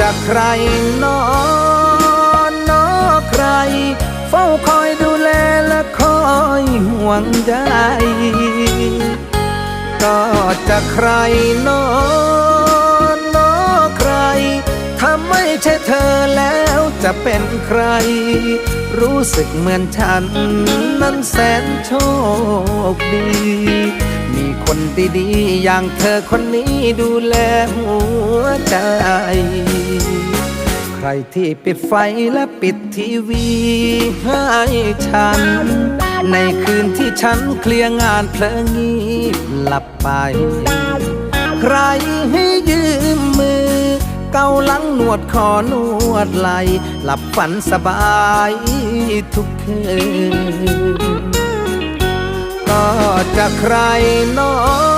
จะใครนอนนอใคร เฝ้าคอยดูแลและคอยห่วงใยก็จะใครนอนนอใคร ถ้าไม่ใช่เธอแล้วจะเป็นใคร รู้สึกเหมือนฉัน นั้นแสนโชคดี มีคนดีๆอย่างเธอคนนี้ดูแลหัวใจ ใครที่ปิดไฟและปิดทีวีให้ฉัน ในคืนที่ฉันเคลียร์งานเพลิงงีบหลับไป ใครให้ยืมมือ เกาลังนวดคอนวดไหล หลับฝันสบายทุกคืน ก็จะใครนอนนอใคร